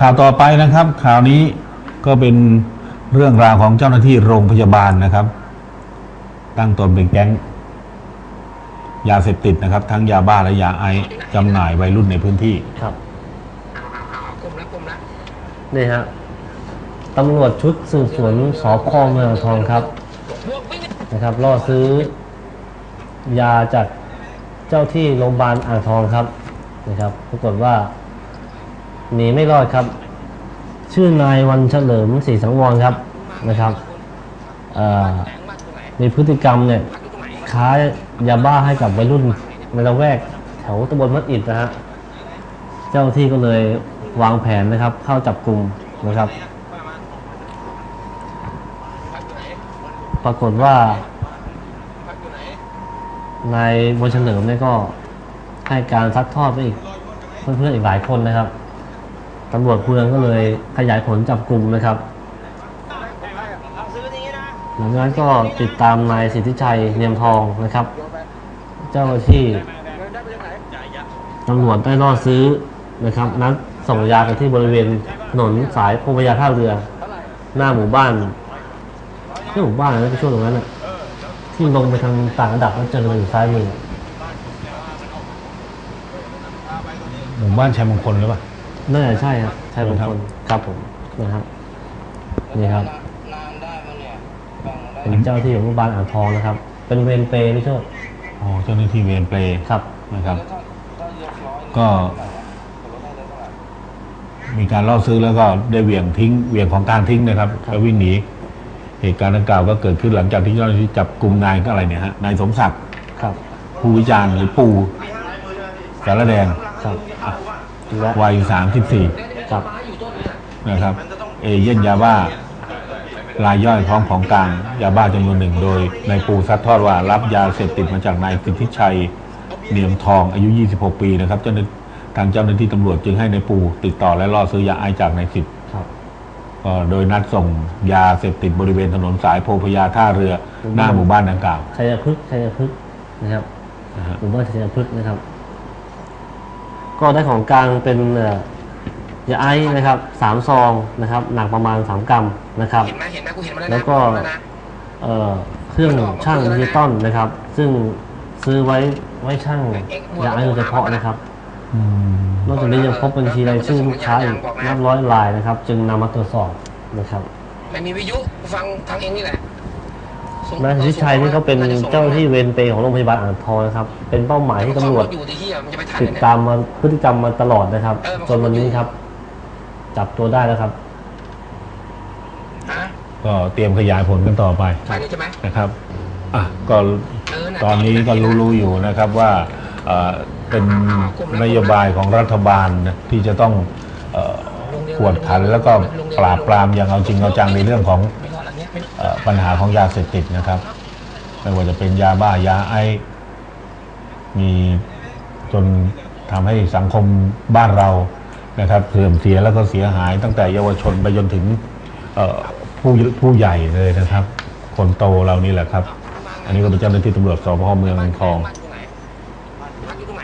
ข่าวต่อไปนะครับข่าวนี้ก็เป็นเรื่องราวของเจ้าหน้าที่โรงพยาบาลนะครับ ตั้งตนเป็นแก๊งยาเสพติดนะครับ ทั้งยาบ้าและยาไอซ์จำหน่ายวัยรุ่นในพื้นที่ ครับกลมละกลมละนี่ฮะตำรวจชุดสืบสวนสพเมืองอ่างทองครับบวกวิ่งนะครับล่อซื้อยาจากเจ้าที่โรงพยาบาลอ่างทองครับนะครับปรากฏว่า หนีไม่รอดครับ ชื่อนายวันเฉลิมศรีสังวรครับนะครับมีพฤติกรรมเนี่ยค้ายาบ้าให้กับวัยรุ่นในละแวกแถวตำบลมัดอิดนะฮะเจ้าที่ก็เลยวางแผนนะครับ เข้าจับกลุ่มนะครับ ปรากฏว่านายวันเฉลิมเนี่ยก็ให้การซัดทอดไปอีกเพื่อนๆอีกหลายคนนะครับ ตำรวจเมืองก็เลยขยายผลจับกลุ่มนะครับ หลังจากนั้นก็ติดตามนายสิทธิชัยเนียมทองนะครับ เจ้าหน้าที่ตำรวจได้ล่อซื้อนะครับ นัดส่งยากันที่บริเวณถนนสายพงพยาท่าเรือ หน้าหมู่บ้านที่หมู่บ้านนะที่ช่วงตรงนั้นนะที่ลงไปทางต่างระดับแล้วเจอกันอยู่ซ้ายมือหมู่บ้านชัยมงคลหรือเปล่า น่าจะใช่ครับใช่บางคนครับผมนะครับนี่ครับนานได้มาเนี่ยแบ่งได้เป็นเจ้าที่ของโรงพยาบาลอ่างทองนะครับ เป็นเวรเปรย์พี่โชคอ๋อเจ้าหน้าที่เวรเปรย์ครับนะครับถ้ายกร้อยก็มีการล่อซื้อแล้วก็ได้เหวี่ยงทิ้งเหวี่ยงของกลารทิ้งนะครับแล้ววิ่งหนีเหตุการณ์ดังกล่าวก็เกิดขึ้นหลังจากที่เจ้าหน้าที่จับกลุ่มนายก็อะไรเนี่ยฮะนายสมศักดิ์ครับ ผู้วิจารณ์หรือปูสารแดงครับ และวัยสามสิบสี่ครับนะครับ เอเย่นยาบ้ารายย่อยพร้อมของกลางยาบ้าจำนวนหนึ่งโดยนายปูซัดทอดว่ารับยาเสพติดมาจากนายสิทธิชัยเนียมทองอายุ 26 ปีนะครับเจ้าหน้าทางเจ้าหน้าที่ตำรวจจึงให้นายปูติดต่อและล่อซื้อยาไอซ์จากนายสิทธิ ครับก็โดยนัดส่งยาเสพติดบริเวณถนนสายโพพยาท่าเรือหน้าหมู่บ้านดังกล่าวชัยพฤกษ์ชัยพฤกษ์นะครับนะฮะหมู่บ้านชัยพฤกษ์นะครับ ก็ได้ของกลางเป็นเอ่อยาไอซ์นะครับสามซองนะครับ หนักประมาณสามกรัมนะครับ เห็นไหมเห็นไหมกูเห็นมาแล้วนะแล้วก็แล้วนะ เอ่อเครื่องช่างดิจิตอลนะครับ ซึ่งซื้อไว้ไว้ช่างยาไอซ์โดยเฉพาะนะครับ อืมนอกจากนี้ยังพบบัญชีรายชื่อลูกค้าอีกนับร้อยรายนะครับ จึงนำมาตรวจสอบนะครับ ไม่มีวิทยุกูฟังทางเองนี่แหละส่ง นายสิทธิชัยนี่เขาเป็นเจ้าหน้าที่เวรเปรย์ของโรงพยาบาลอ่างทองนะครับ เป็นเป้าหมายที่ตำรวจอยู่ที่ที่มันจะไปทันติดเนี่ยตามมาพฤติกรรมมาตลอดนะครับเออจนวันนี้ครับ จับตัวได้แล้วครับฮะก็เตรียมขยายผลกันต่อไปไปนี่ใช่ไหมนะครับอะก็เออน่ะตอนนี้ก็รู้ๆอยู่นะครับว่าเอ่อเป็นนโยบายของรัฐบาลนะที่จะต้องเอ่อกวดขันแล้วก็ปราบปรามอย่างเอาจริงเอาจังในเรื่องของ ปัญหาของยาเสพติดนะครับ ไม่ว่าจะเป็นยาบ้ายาไอซ์มีจนทำให้สังคมบ้านเรานะครับเสื่อมเสียแล้วก็เสียหายตั้งแต่เยาวชนไปจนถึงเอ่อผู้ผู้ใหญ่เลยนะครับ คนโตเรานี่แหละครับ อันนี้ก็เป็นเจ้าหน้าที่ตำรวจสพเมืองอ่างทองพักอยู่ไหนพักอยู่ตรงไหน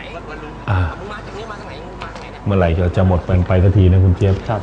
อ่ามึงมาจากนี้มาทางไหนมึงมาทางไหนเนี่ยเมื่อไหร่จะจะหมดไปไปสักทีนะคุณเจี๊ยบครับ